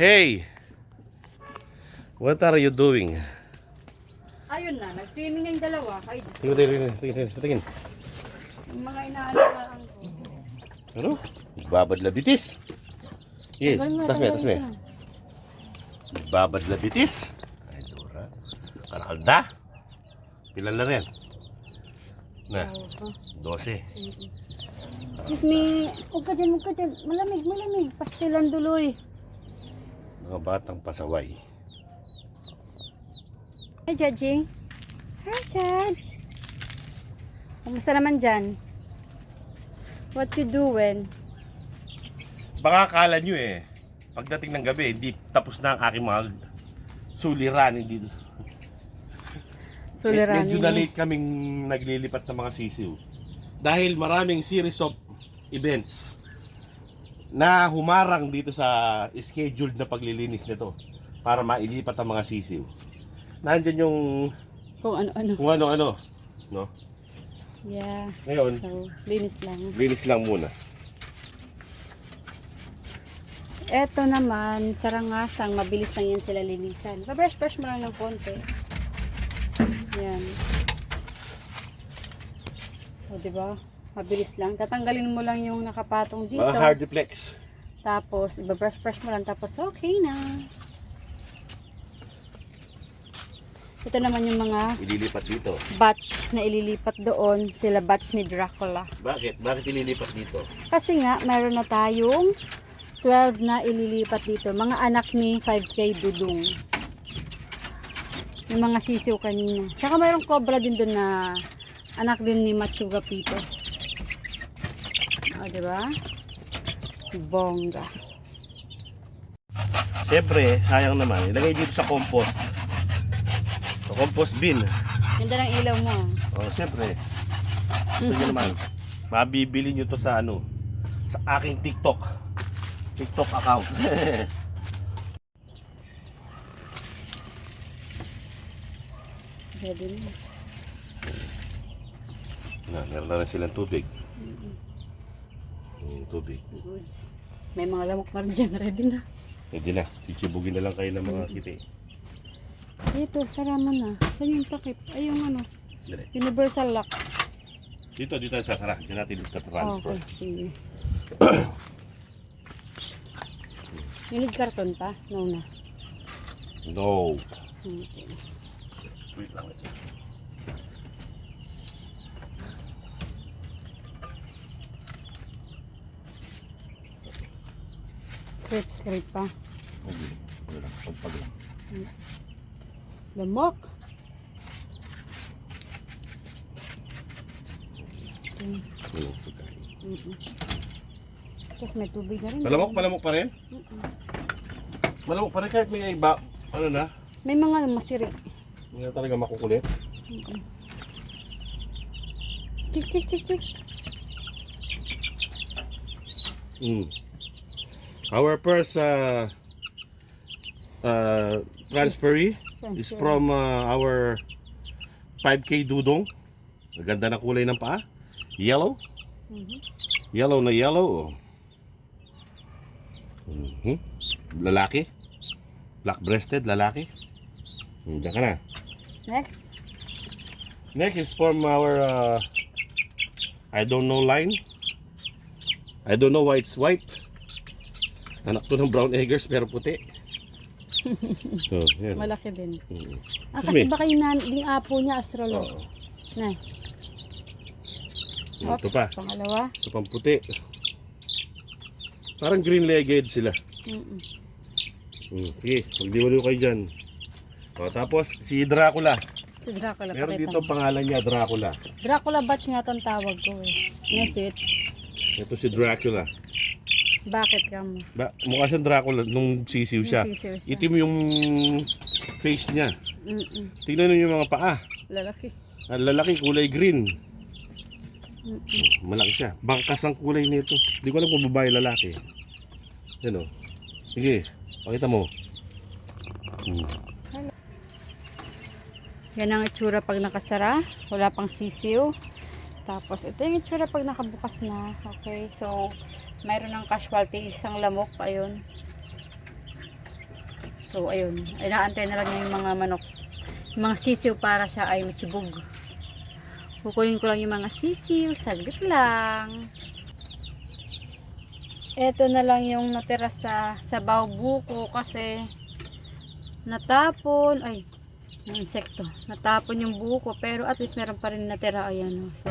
Hey! What are you doing? Ayun na, nag-swimming yung dalawa. Ay, Diyos. Tingin, tingin, tingin, tingin, tingin. Yung mga inaalagaan ko. Ano? Babad labitis. Yes, Tanggalin mo, tas me, tas mo. Babad labitis. Ay, dura. Karakalda. Pilan na rin. Na, Oo, ha. 12. Excuse me. Huwag ka dyan, huwag ka dyan. Malamig, malamig. Pastilan duloy. Mga batang pasaway. Hi, Judging. Hi, Judge. Kumusta naman dyan? What you doing? Baka akala nyo eh, pagdating ng gabi, hindi tapos na ang aking mga suliranin dito. Suliranin Medyo na late kaming naglilipat ng mga sisiw. Dahil maraming series of events na humarang dito sa scheduled na paglilinis nito para mailipat ang mga sisiw. Nandyan yung Kung ano-ano. kung ano-ano. No? Yeah. Ngayon, So, linis lang. linis lang muna. Eto naman, sarangasang, mabilis lang yan sila linisan. Pa-brush-brush mo lang ng konti. Yan. O, diba? Mabilis lang. Tatanggalin mo lang yung nakapatong dito. Mga hard reflex. Tapos, iba-brush-brush mo lang. Tapos, okay na. Ito naman yung mga Ililipat dito. batch na ililipat doon. Sila batch ni Dracula. Bakit? Bakit ililipat dito? Kasi nga, meron na tayong 12 na ililipat dito. Mga anak ni 5K Dudong. Yung mga sisiw kanina. Tsaka mayroong cobra din doon na anak din ni Machuga Pito. O, diba? Bongga. Siyempre, sayang naman. Ilagay dito sa compost. Sa compost bin. Ganda ng ilaw mo. Oh, siyempre. Ito nyo naman. Mabibili nyo to sa ano? Sa aking TikTok. TikTok account. Ready na. na, meron na rin silang tubig. Yung tubig. Goods. May mga lamok na rin dyan. Ready na. Pwede na. Sisibugin na lang kayo ng mga kiti. Dito, sarama na. Saan yung takip? Ay, yung ano. Dali. Universal lock. Dito, dito sa sara. Diyan natin transfer. Okay, sige. You need karton pa? No na. No. Okay. Wait lang. Scrape, scrape pa. Okay. Wala lang. Pagpag lang. Lamok. Walang pagkain. Tapos may tubig na rin. Malamok, malamok pa rin? Malamok pa rin kahit may iba. Ano na? May mga masirik. Hindi na talaga makukulit. Chik, chik, chik, chik. Mm. Our first uh, uh, transferee is from uh, our 5K Dudong. Ang ganda ng kulay ng paa. Yellow. Mhm. Yellow na yellow. Mhm. Lalaki. Black-breasted lalaki. Hmm, Diyan ka na. Next. Next is from our uh, I don't know line. I don't know why it's white. Anak to ng brown eggers pero puti. oh, yan. Malaki din. Mm. Ah, kasi baka yung, nan- yung apo niya astrolog. Oo. Na. Ito Oops, pa. Pangalawa. Ito pang puti. Parang green-legged sila. Mm-mm. Mm. Sige, magdiwalo kayo dyan. O, tapos, si Dracula. Si Dracula. Meron dito mo. pangalan niya, Dracula. Dracula batch nga tong tawag ko eh. Nesit. Ito si Dracula. Bakit ka mo? Ba, mukha siyang Dracula nung sisiw siya. Sisiw siya. Itim yung face niya. Mm-mm. Tingnan niyo yung mga paa. Lalaki. Ang lalaki, kulay green. Malaki siya. Bangkas ang kulay nito. Hindi ko alam kung babae lalaki. Yan o. Sige, pakita mo. Hmm. Yan ang itsura pag nakasara. Wala pang sisiw. Tapos, ito yung itsura pag nakabukas na. Okay, so, mayroon ng casualty isang lamok ayun. So ayun. Inaantay na lang yung mga manok. Yung mga sisiw para siya ay mitsibog kukunin ko lang yung mga sisiw saglit lang. Eto na lang yung natira sa sabaw buko kasi natapon. Ay ng insekto. Natapon yung buo ko pero at least meron pa rin natira. Ayan, oh. So,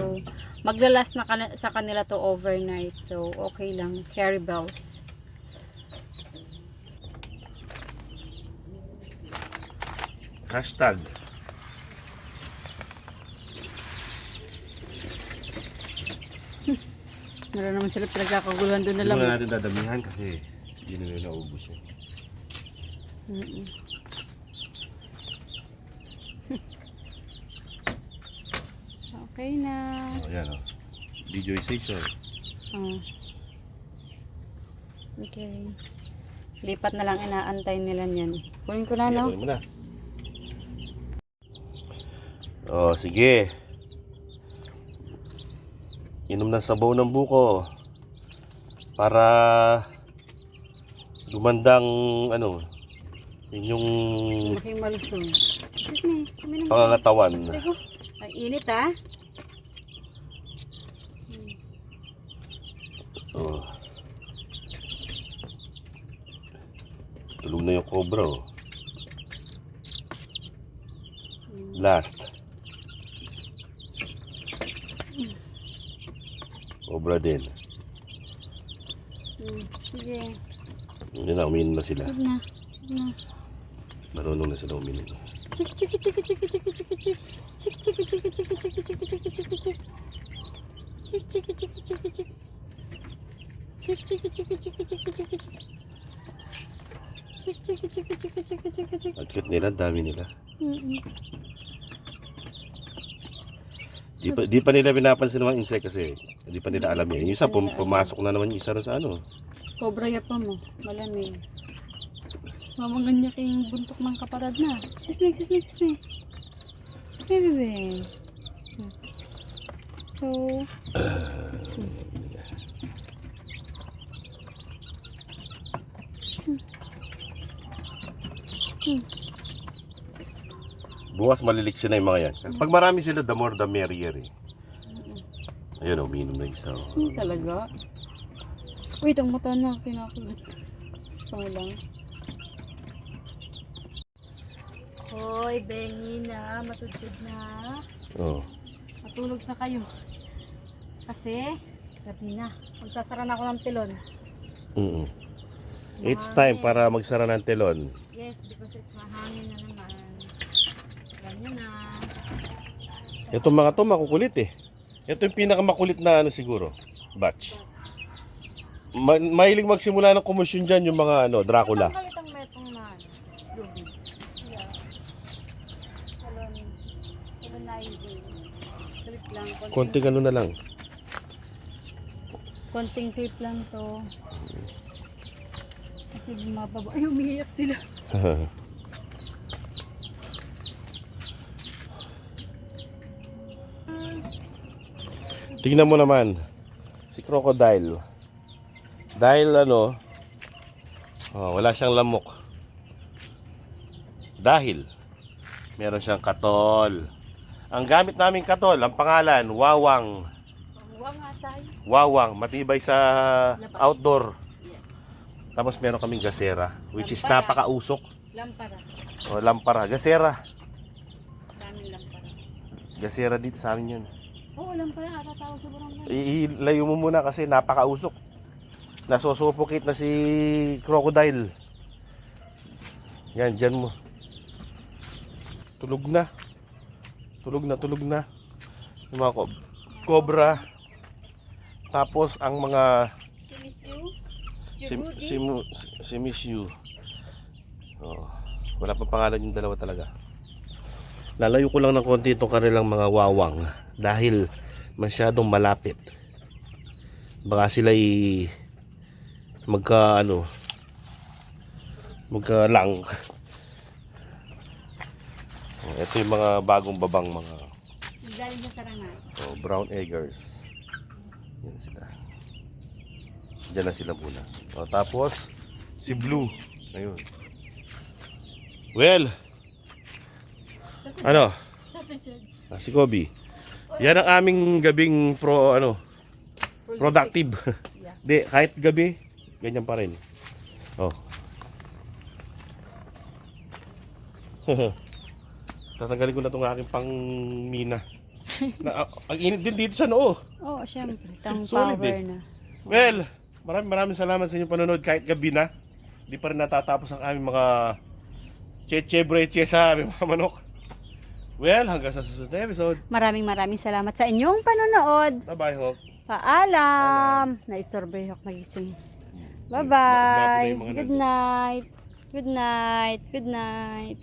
maglalas na kan sa kanila to overnight. So, okay lang. Carry bells. Hashtag. Meron naman sila pinagkakaguluhan doon na lang. Hindi na natin dadamihan kasi hindi na naubos yun. Mm -mm. Okay na. Oh, yan oh. Videoization. Oh. Okay. Lipat na lang inaantay nila niyan. Kunin ko na, no? Kunin mo na. Oh, sige. Inom ng sabaw ng buko para gumandang ano inyong malaking malusog. Excuse me, kami ng pangangatawan. Ay, oh. init ah. cobra oh. Last. Cobra din. Sige. Hindi na, umiin na sila. Sige na. Sige na. Marunong na sila umiin. Chik, chik, chik, chik, chik, chik, chik, chik. Chik, chik, chik, chik, chik, chik, chik, chik, chik, chik. Chik, chik, chik, chik, chik. Chik, chik, chik, chik, chik, chik, chik. Chik, chik, chik, chik, chik, chik, chik, chik. Ang cute nila, dami nila. Mm-mm. Di pa, di pa nila pinapansin ng mga insect kasi di pa nila alam yan. Yung isa, pum- pumasok na naman yung isa rin sa ano. Cobra ya pa mo. Malamig. Mamangan niya kayong buntok ng kapatid na. Sismi, sismi, sismi. Sismi, bebe. So, Bukas maliliksin na yung mga yan. Pag marami sila, the more the merrier eh. Ayun, umiinom na yung isa. oh. hmm, talaga. Wait, ang mata na. Kinakulit. Pang lang. Hoy, bengi na. Matutod na. Oh. Matulog na kayo. Kasi, gabi na. Magsasara na ako ng tilon. Mm It's time para magsara ng telon. Because it's mahangin na naman. Ganyan na. Itong mga to makukulit eh. Ito yung pinakamakulit na ano siguro, batch. Ma- mahilig magsimula ng kumusyon dyan yung mga ano, Dracula. Ang galit ang metong na ano, Ruby. Yeah. Salon. Salonizing. Clip lang. Konting, ano na lang. konting clip lang to. Kasi mababa. Ay, umiiyak sila. Tingnan mo naman si crocodile. Dahil ano, oh, wala siyang lamok. Dahil meron siyang katol. Ang gamit namin katol, ang pangalan, Wawang. Huwag nga tayo. Wawang, matibay sa outdoor. Tapos meron kaming gasera, which is Lampara. napakausok. Lampara. O, lampara. Gasera. Daming lampara. Gasera dito sa amin yun. Oo, lampara. Katatawag sa barangay. Ilayo mo muna kasi napakausok. Nasusupukit na si crocodile. Yan, dyan mo. Tulog na. Tulog na, tulog na. Yung mga cobra. Tapos ang mga Si Miss You? Si si, si, Miss You. Oh, wala pa pangalan yung dalawa talaga. Lalayo ko lang ng konti itong kanilang mga wawang dahil masyadong malapit. Baka sila magka ano magka lang. Oh, ito yung mga bagong babang mga Galing sa sarangan. oh, brown eggers. Yan sila. Diyan na sila muna. O, tapos, si Blue. Ayun. Well, ano? Ah, si Kobe. Yan ang aming gabing pro, ano, productive. Di, kahit gabi, ganyan pa rin. Oh. Tatanggalin ko na itong aking pang mina. Na, ah, ang init din dito sa noo. Oo, oh, syempre. Tang Solid power eh. na. Well, maraming maraming salamat sa inyong panonood kahit gabi na. Di pa rin natatapos ang aming mga cheche breche sa aming mga manok. Well, hanggang sa susunod na episode. Maraming maraming salamat sa inyong panonood. Bye-bye, Hawk. Paalam! Na-istorbo yung magising. Bye-bye! Good night! Good night! Good night!